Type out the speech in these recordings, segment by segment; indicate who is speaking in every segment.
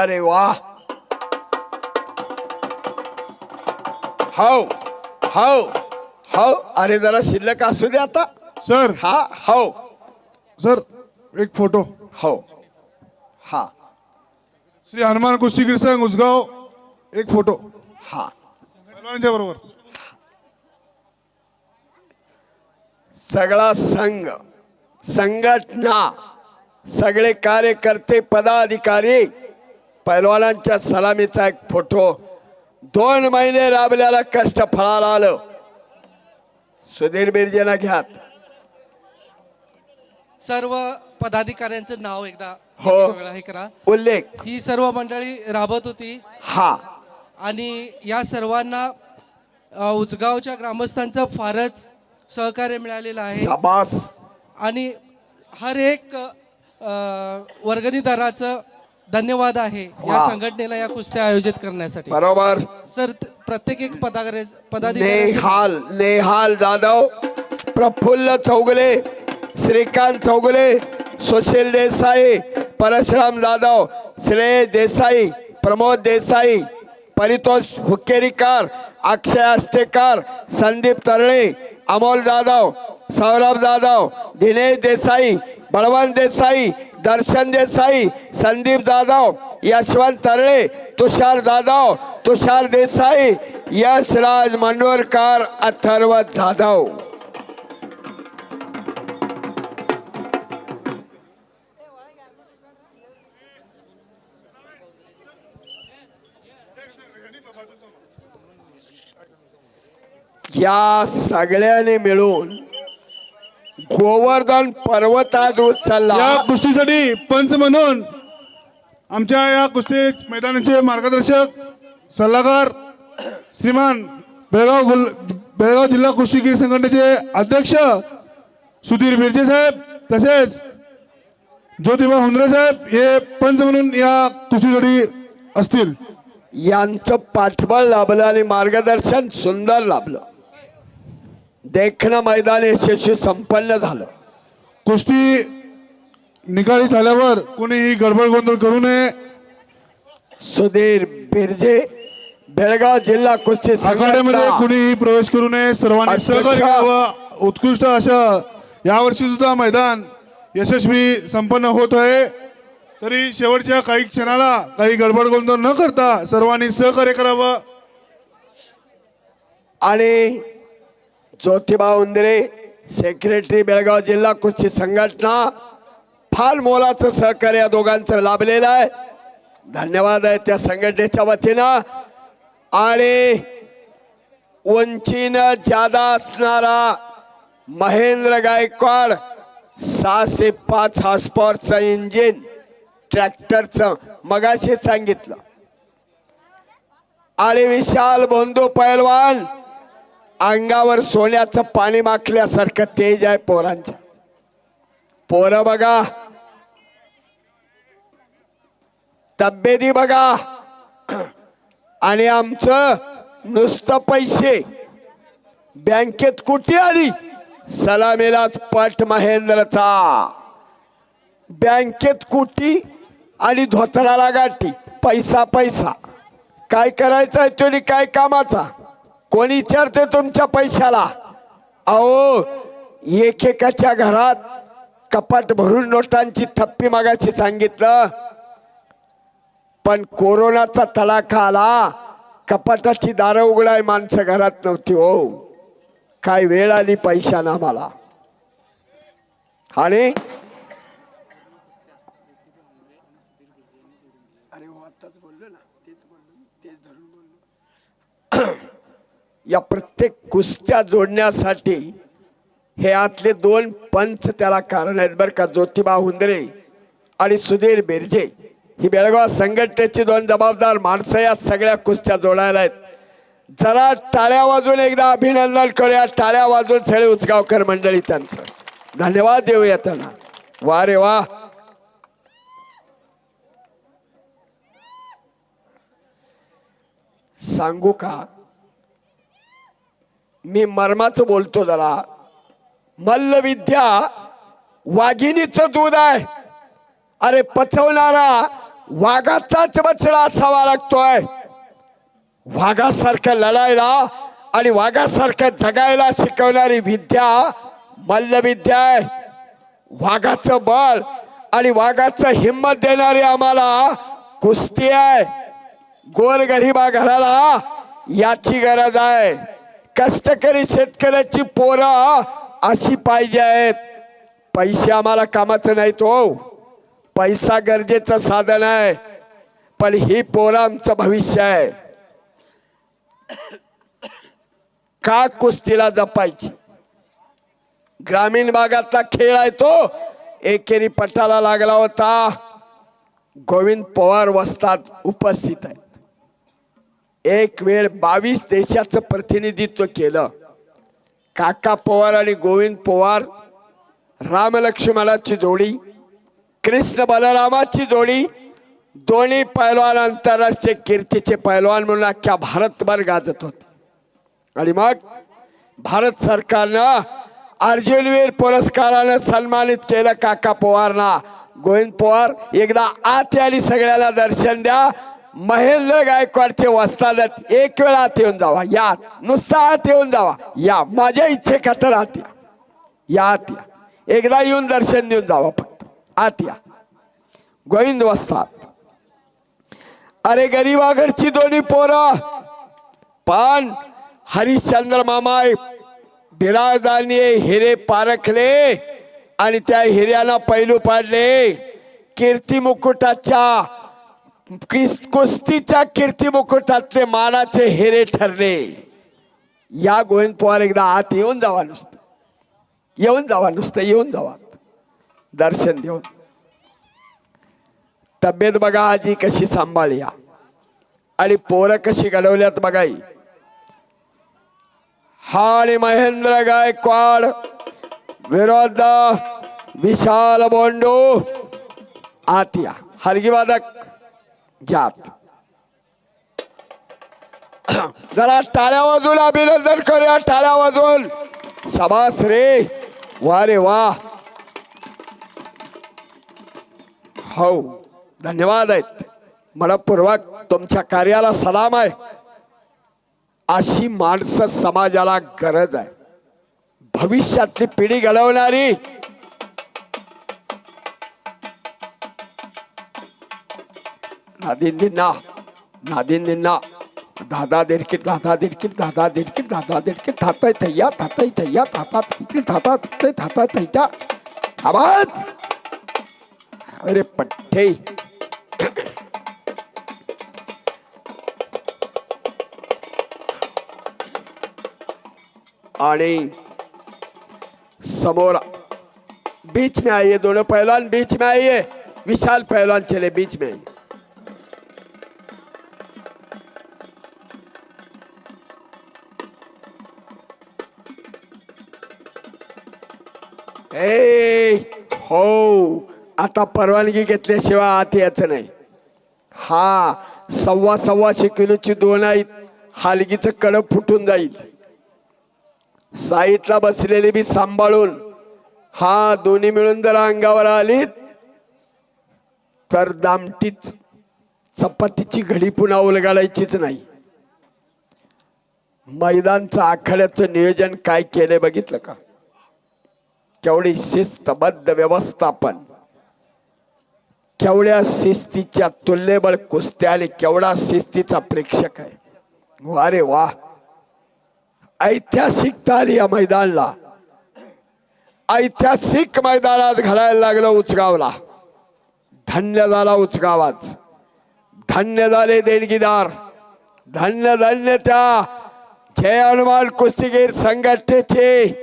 Speaker 1: वा रे वा. हो हो हो अरे जरा शिल्लक असू दे आता.
Speaker 2: सर.
Speaker 1: हा हो
Speaker 2: सर एक फोटो.
Speaker 1: हो हा.
Speaker 2: श्री हनुमान कुस्तीगीर संघ उसगाव एक फोटो.
Speaker 1: हा.
Speaker 2: पहिलवानांच्या बरोबर.
Speaker 1: सगळा संघ संघटना सगळे कार्यकर्ते पदाधिकारी पैलवानांच्या सलामीचा एक फोटो. दोन महिने राबल्याला कष्ट फळाला आलं. सुधीर बिरजेना घ्यात.
Speaker 3: सर्व पदाधिकाऱ्यांचं नाव एकदा
Speaker 1: हो.
Speaker 3: वेगळं हे करा.
Speaker 1: उल्लेख.
Speaker 3: ही सर्व मंडळी राबत होती.
Speaker 1: हा.
Speaker 3: आणि या सर्वांना अ, उचगावच्या ग्रामस्थांचं फारच सहकार्य मिळालेलं आहे.
Speaker 1: शाबास.
Speaker 3: आणि हर एक अ, वर्गणीदाराचं धन्यवाद आहे या. संघटनेला या कुस्त्या आयोजित करण्यासाठी
Speaker 1: बरोबर
Speaker 3: सर प्रत्येक एक पदाधिकारी पदाधिकारी
Speaker 1: नेहाल नेहाल जाधव प्रफुल्ल चौगले श्रीकांत चौगले सुशील देसाई परशुराम जाधव श्रेय देसाई प्रमोद देसाई परितोष हुक्केरीकर अक्षय आष्टेकर संदीप तरळे अमोल जाधव सौरभ जाधव दिनेश देसाई बळवंत देसाई दर्शन देसाई संदीप जाधव यशवंत तरले, तुषार जाधव तुषार देसाई, यशराज मनोरकर अथर्व जाधव या सगळ्याने मिळून गोवर्धन पर्वत आज उचलला
Speaker 2: या कुस्तीसाठी पंच म्हणून आमच्या या कुस्ती मैदानाचे मार्गदर्शक सल्लागार श्रीमान बेळगाव गुल बेळगाव जिल्हा कुस्तीगीर संघटनेचे अध्यक्ष सुधीर बिर्जे साहेब तसेच ज्योतिबा हुंद्रे साहेब हे पंच म्हणून या कुस्तीसाठी असतील.
Speaker 1: यांचं पाठबळ लाभलं आणि मार्गदर्शन सुंदर लाभलं. देखणं मैदान यशस्वी संपन्न झालं.
Speaker 2: कुस्ती निकाली झाल्यावर कोणीही गडबड गोंधळ करू नये.
Speaker 1: सुधीर बिरजे बेळगाव जिल्हा कुस्ती
Speaker 2: आखाड्यामध्ये
Speaker 1: संघटना.
Speaker 2: कुणीही प्रवेश करू नये. सर्वांनी
Speaker 1: अध्यक्ष.
Speaker 2: सहकार्य करावं. उत्कृष्ट अशा यावर्षी सुद्धा मैदान यशस्वी संपन्न होत आहे. तरी शेवटच्या काही क्षणाला काही गडबड गोंधळ न करता सर्वांनी सहकार्य करावं.
Speaker 1: आणि ज्योतिबा उंदरे सेक्रेटरी बेळगाव जिल्हा कुस्ती संघटना फार मोलाचं सहकार्य या दोघांचं लाभलेलं आहे धन्यवाद आहे त्या संघटनेच्या वतीनं आणि उंचीनं जादा असणारा महेंद्र गायकवाड सहाशे पाच हॉर्सपॉवरचं इंजिन ट्रॅक्टरचं मगाशी सांगितलं आणि विशाल बोंदू पैलवान अंगावर सोन्याचं पाणी माखल्यासारखं तेज आहे पोरांच्या पोरं बघा. तब्येती बघा. आणि आमचं नुसतं पैसे. बँकेत कुठे आली? सलामीलाच पट महेंद्रचा. बँकेत कुटी आणि धोतराला गाठी. पैसा पैसा. काय करायचं आहे तुम्ही? काय कामाचा? कोणी विचारते तुमच्या पैशाला? अहो एकेकाच्या घरात कपाट भरून नोटांची थप्पी मागाशी सांगितलं. पण कोरोनाचा तडाखा आला कपाटाची दारं उघडाय माणसं घरात नव्हती हो. काय वेळ आली पैशानं आम्हाला. आणि या प्रत्येक कुस्त्या जोडण्यासाठी हे आतले दोन पंच त्याला कारण आहेत बरं का. ज्योतिबा हुंदरे आणि सुधीर बिरजे. ही बेळगाव संघटनेची दोन जबाबदार माणसं या सगळ्या कुस्त्या जोडायला आहेत. जरा टाळ्या वाजून एकदा अभिनंदन करूया. टाळ्या वाजून सगळे उचगावकर मंडळी त्यांचं. धन्यवाद देऊया त्यांना. वा रे वा. सांगू का? मी मर्माचं बोलतो जरा. मल्लविद्या वाघिणीचं दूध आहे. अरे पचवणारा वाघाचाच बछडा असावा लागतोय. वाघासारखं लढायला आणि वाघासारखं जगायला शिकवणारी विद्या मल्लविद्या आहे. वाघाचं बळ आणि वाघाचं हिंमत देणारी आम्हाला कुस्ती आहे. गोरगरिबा घराला याची गरज आहे. कष्टकरी शेतकऱ्याची पोरं अशी पाहिजे आहेत. पैसे आम्हाला कामाचं नाही तो हो. पैसा गरजेचं साधन आहे. पण ही पोरं आमचं भविष्य आहे. का कुस्तीला जपायची? ग्रामीण भागातला खेळ आहे तो. एकेरी पटाला लागला होता. गोविंद पवार वस्तात उपस्थित आहे एक वेळ बावीस देशाचं प्रतिनिधित्व केलं. काका पवार आणि गोविंद पवार रामलक्ष्मणाची जोडी कृष्ण बलरामाची जोडी दोन्ही पैलवान आंतरराष्ट्रीय कीर्तीचे पैलवान म्हणून अख्ख्या भारतभर गाजत होते. आणि मग भारत सरकारनं अर्जुनवीर पुरस्कारानं सन्मानित केलं काका पवारना. गोविंद पवार एकदा आत आणि सगळ्याला दर्शन द्या. महेंद्र गायकवाडचे वस्तादत एक वेळा आत येऊन जावा. या. नुसता आत येऊन जावा. या. माझ्या इच्छे खातर आत या. या आत या. एकदा येऊन दर्शन देऊन जावा फक्त. आत या. गोविंद वस्तात. अरे गरीबाघरची दोन्ही पोरं. पण हरिश्चंद्र मामा बिराजदारने हिरे पारखले आणि त्या हिऱ्याला पैलू पाडले. कीर्ती मुकुटाच्या कुस्तीच्या कीर्ती मुकुटातले मानाचे हिरे ठरले. या गोविंद पवार एकदा आत येऊन जावा नुसतं. येऊन जावा नुसतं येऊन जावा. दर्शन देऊन. तब्येत बघा आजी कशी सांभाळली या. आणि पोरं कशी घडवल्यात बघाई. हा आणि महेंद्र गायकवाड विरोध विशाल बोंडू. आत या. हलगीवादक. घ्यात. जरा टाळ्या वाजून अभिनंदन करूया टाळ्या वाजून. शाबास रे. वा रे वा. हो धन्यवाद आहेत. मनपूर्वक तुमच्या कार्याला सलाम आहे. अशी माणसं समाजाला गरज आहे. भविष्यातली पिढी घडवणारी স্বাধীন না নাদিন না দাদাদেরকে দাদাদেরকে দাদাদেরকে দাদাদেরকে ধাতাই থাইয়া ধাতাই থাইয়া ধাতা থাইকে ধাতা থাকতে ধাতা থাইতা আওয়াজ अरे पट्टे आणि समोर बीच में आइए दोनों पहलवान बीच में आइए विशाल पहलवान चले बीच में आइए ए हो आता परवानगी घेतल्याशिवाय आत यायचं नाही. हा सव्वा सव्वाशे किलोची दोन आहेत हालगीचं कडप फुटून जाईल. साईटला बसलेली बी सांभाळून हा दोन्ही मिळून जर अंगावर आलीत तर दामटीच चपातीची घडी पुन्हा उलगाडायचीच नाही. मैदानचं आखाड्याचं नियोजन काय केलंय बघितलं का? केवढी शिस्तबद्ध व्यवस्थापन. केवढ्या शिस्तीच्या तुल्यबळ कुस्त्या आणि केवढा शिस्तीचा प्रेक्षक आहे. वा रे वा. ऐतिहासिक तारी या मैदानला. ऐतिहासिक मैदानात घडायला लागलं उचगावला. धन्य झाला उचगावाच धन्य झाले देणगीदार. धन्य धन्य त्या जय हनुमान कुस्तीगीर संघटनेचे.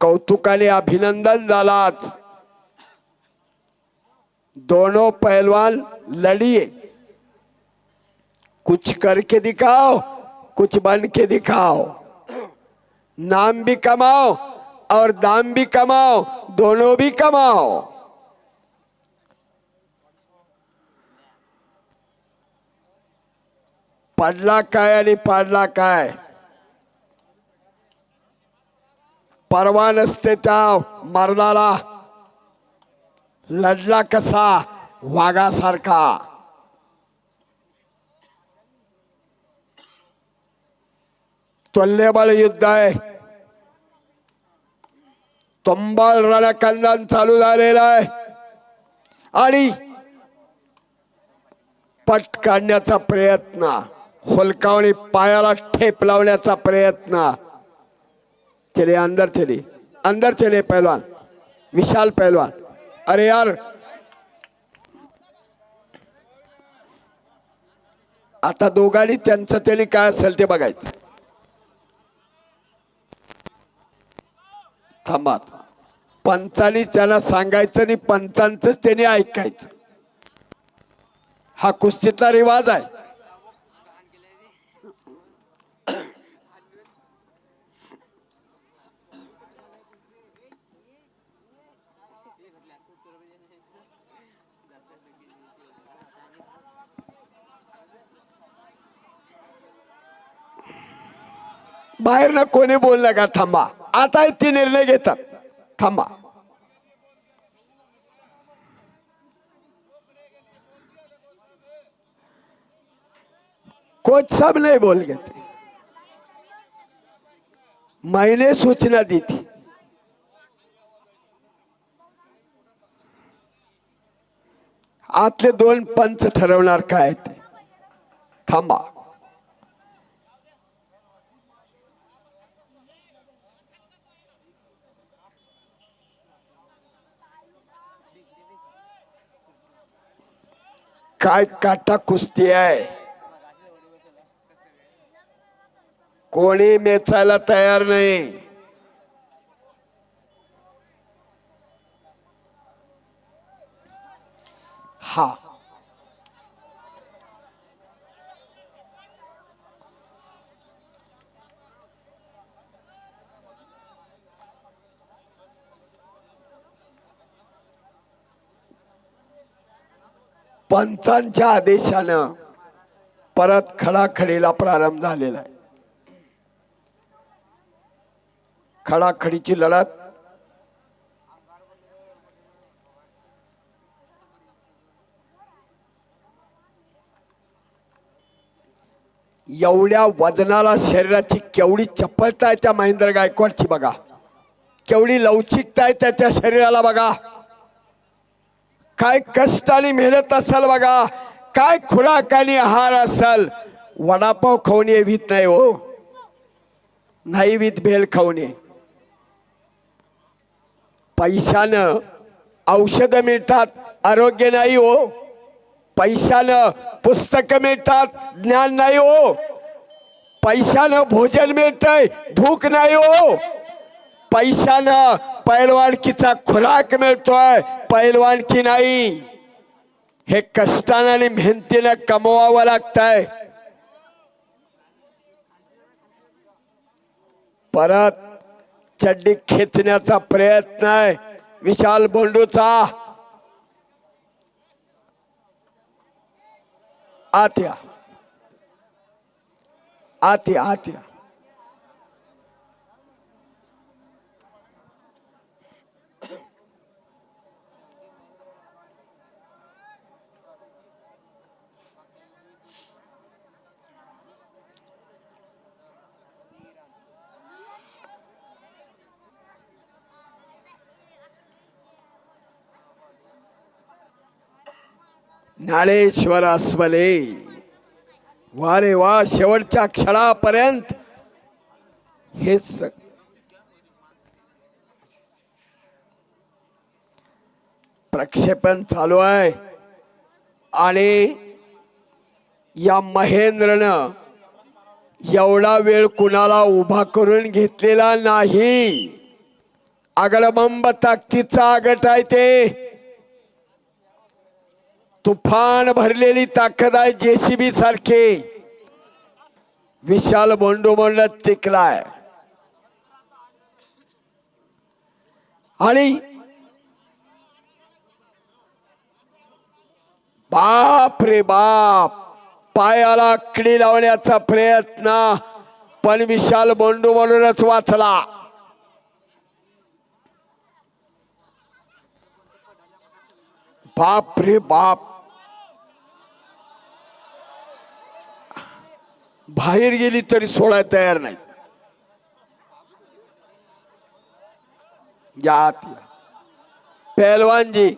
Speaker 1: कौतुकाने अभिनंदन झालाच दोनों पहलवान लड़िए। कुछ करके दिखाओ, कुछ बन के दिखाओ। नाम भी कमाओ और दाम भी कमाओ, दोनों भी कमाओ। पढ़ला पडला काय आणि पाडला काय परवा नसते त्या मर्दाला लढला कसा? वाघासारखा. तोल्लेबळ युद्ध आहे. तोंबाळ रणकंदन चालू झालेलं आहे. आणि पट काढण्याचा प्रयत्न होलकावणी पायाला ठेप लावण्याचा प्रयत्न चले अंदर चले। अंदर चले पहलवान। विशाल पहलवान। अरे यार। आता दोघांनी त्यांचं त्यांनी काय असेल ते बघायचं. थांबा पंचानी त्यांना सांगायचं आणि पंचांचंच त्यांनी ऐकायचं. हा कुस्तीतला रिवाज आहे. बाहेरनं कोणी बोललं का थांबा. आता ते निर्णय घेतात. थांबा. कोच सब नहीं बोल गए थे मैंने सूचना दी थी आतले दोन पंच ठरवणार काय ते. थांबा. काय काटा कुस्ती आहे? कोणी मेचायला तयार नाही. हा. पंचांच्या आदेशानं परत खडाखडीला प्रारंभ झालेला आहे. खडाखडीची लढत एवढ्या वजनाला शरीराची केवढी चपलता आहे त्या महेंद्र गायकवाडची बघा. केवढी लवचिकता आहे त्याच्या शरीराला बघा. काय कष्ट आणि मेहनत असेल बघा. काय खुराक आणि आहार असेल. वडापाव खाऊन ये भीत नाही हो. नाही विथ भेल खाऊने पैशानं औषधं मिळतात आरोग्य नाही हो. पैशानं पुस्तकं मिळतात ज्ञान नाही हो. पैशानं भोजन मिळतंय भूक नाही हो. पैशानं पैलवानकीचा खुराक मिळतोय. पैलवानकी नाही. हे कष्टानं आणि मेहनतीनं कमवावं लागतंय. परत चड्डी खेचण्याचा प्रयत्न आहे. विशाल बोंडूचा. आत्या. आत्या आत्या. या आत ज्ञानेश्वर अस्वले वा रे वा शेवटच्या क्षणापर्यंत हेच प्रक्षेपण चालू आहे. आणि या महेंद्रनं एवढा वेळ कुणाला उभा करून घेतलेला नाही. आगडबंब ताकदीचा आगट आहे ते. तुफान भरलेली ताकद आहे जेसीबी सारखे. विशाल बोंडू बोंड टिकलाय. आणि बाप रे बाप पायाला कडी लावण्याचा प्रयत्न पण विशाल बोंडू म्हणूनच वाचला. बाप रे बाप. बाहेर गेली तरी सोडायला तयार नाही या आत या. पहलवानजी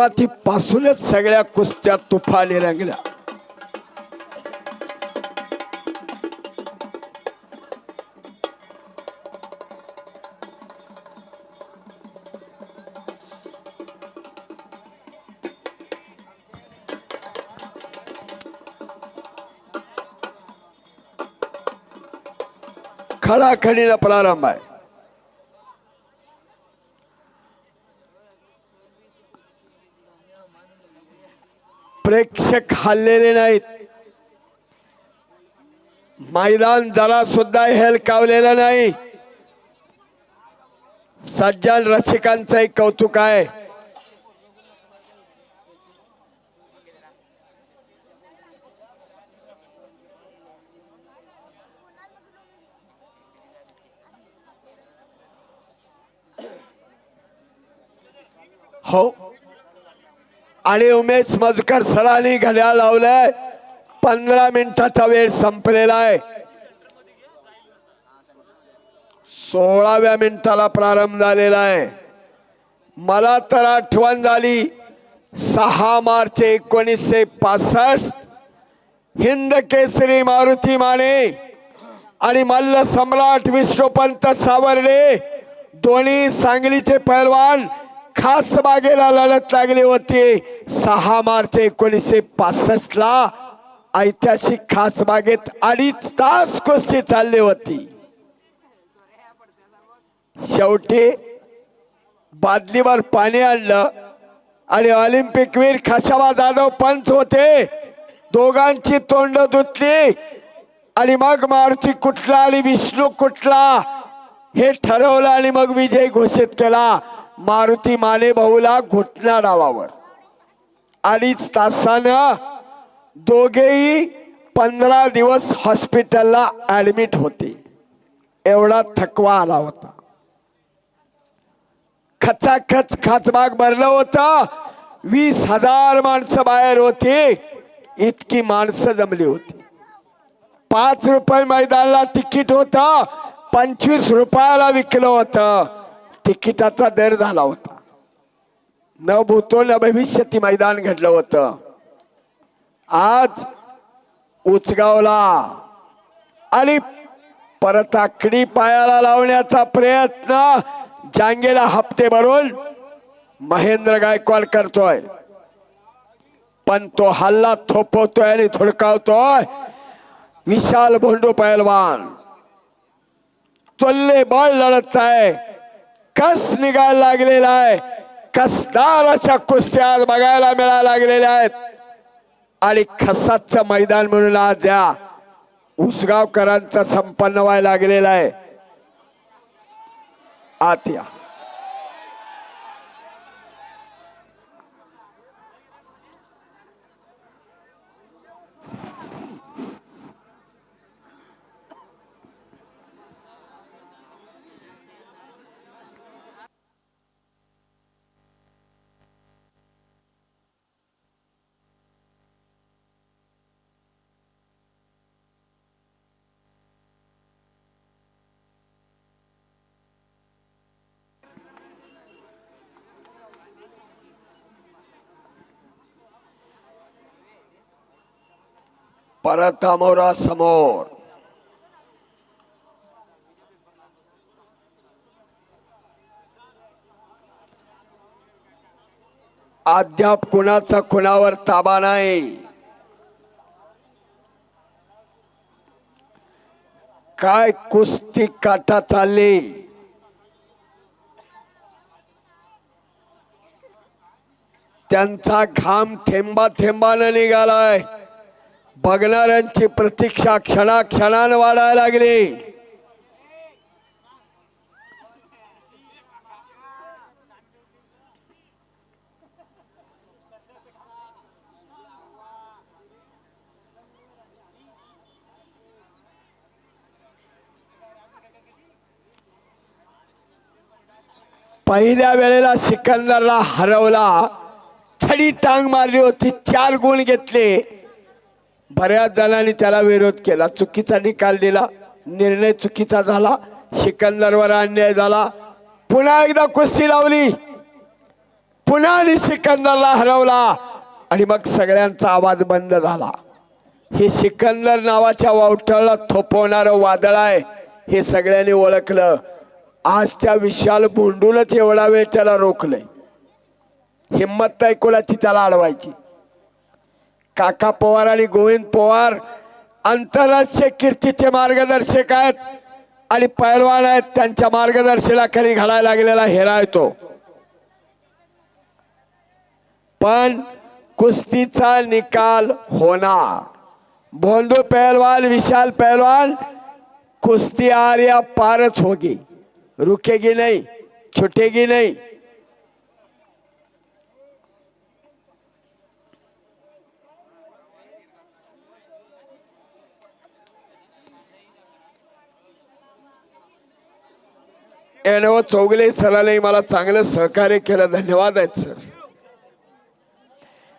Speaker 1: सुरुवातीपासूनच सगळ्या कुस्त्या तुफाने रंगल्या. खडाखडीला प्रारंभ आहे. प्रेक्षक हल्लेले नाहीत. मैदान जरा सुद्धा हेलकावलेलं नाही. सज्जन रसिकांचं एक कौतुक आहे. हो. आणि उमेश मधुकर सरांनी घड्याळ लावलंय. पंधरा मिनिटाचा वेळ संपलेला आहे. सोळाव्या मिनिटाला प्रारंभ झालेला आहे. मला तर आठवण झाली सहा मार्च एकोणीसशे पासष्ट हिंद केसरी मारुती माने आणि मल्ल सम्राट विष्णुपंत सावर्डे दोन्ही सांगलीचे पैलवान खास बागेला लढत लागली होती. सहा मार्च एकोणीसशे पासष्ट ला ऐतिहासिक खास बागेत अडीच तास कुस्ती चालली होती. शेवटी बादलीवर पाणी आणलं आणि ऑलिम्पिक वीर खशाबा जाधव पंच होते. दोघांची तोंड धुतली आणि मग मारुती कुठला आणि विष्णू कुठला हे ठरवलं आणि मग विजय घोषित केला. मारुती माने भाऊला घुटना डावावर अडीच तासानं दोघेही पंधरा दिवस हॉस्पिटलला ऍडमिट होते. एवढा थकवा आला होता. खचाखच खाचबाग भरलं होतं. वीस हजार माणसं बाहेर होती. इतकी माणसं जमली होती. पाच रुपये मैदानाला तिकीट होतं. पंचवीस रुपयाला विकलं होतं. तिकिटाचा दर झाला होता. न भूतो न भविष्यती मैदान घडलं होतं. आज उचगावला आणि परत आकडी पायाला लावण्याचा प्रयत्न जांगेला हप्ते भरून महेंद्र गायकवाड करतोय. पण तो हल्ला थोपवतोय आणि थोडकावतोय विशाल भोंडू पैलवान तोल्ले बळ लढत आहे. कस निघायला लागलेला आहे? कसदाराच्या कुस्त्या आज बघायला मिळायला लागलेल्या आहेत. आणि खसाचं मैदान म्हणून आज या उसगावकरांचा संपन्न व्हायला लागलेला आहे. आत या. परत समोर. अद्याप कुणाचा कुणावर ताबा नाही? काय कुस्ती काटा चालली? त्यांचा घाम थेंबा थेंबानं निघालाय. बघणाऱ्यांची प्रतीक्षा क्षणाक्षणानं वाढायला लागली. पहिल्या वेळेला सिकंदरला हरवला छडी टांग मारली होती चार गुण घेतले. बऱ्याच जणांनी त्याला विरोध केला. चुकीचा निकाल दिला. निर्णय चुकीचा झाला. सिकंदरवर अन्याय झाला. पुन्हा एकदा कुस्ती लावली. पुन्हा आणि सिकंदरला हरवला. आणि मग सगळ्यांचा आवाज बंद झाला. हे सिकंदर नावाच्या वावठळला थोपवणारं वादळ आहे. हे सगळ्यांनी ओळखलं. आज त्या विशाल भोंडूनच एवढा वेळ त्याला रोखलंय. हिंमत नाही कोणाची त्याला अडवायची. काका पवार आणि गोविंद पवार आंतरराष्ट्रीय कीर्तीचे मार्गदर्शक आहेत आणि पैलवान आहेत. त्यांच्या मार्गदर्शनाखाली घडायला लागलेला हेरा येतो पण कुस्तीचा निकाल होणार. भोंदू पहलवान विशाल पहलवान कुस्ती आर्या पारच होगी. रुकेगी नाही छुटेगी नाही. एनव चौगले सरांनी मला चांगलं सहकार्य केलं. धन्यवाद आहेत सर.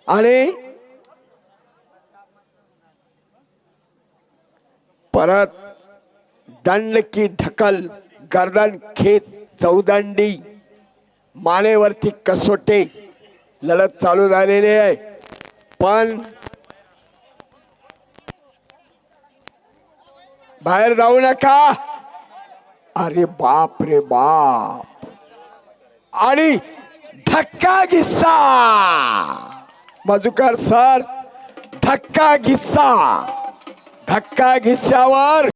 Speaker 1: आणि परत दंड की ढकल गर्दन खेत चौदंडी मानेवरती कसोटे लढत चालू झालेली आहे. पण बाहेर जाऊ नका. अरे बाप रे बाप. आणि धक्का गिस्सा मधुकर सर धक्का गिस्सा धक्का घिस्सावर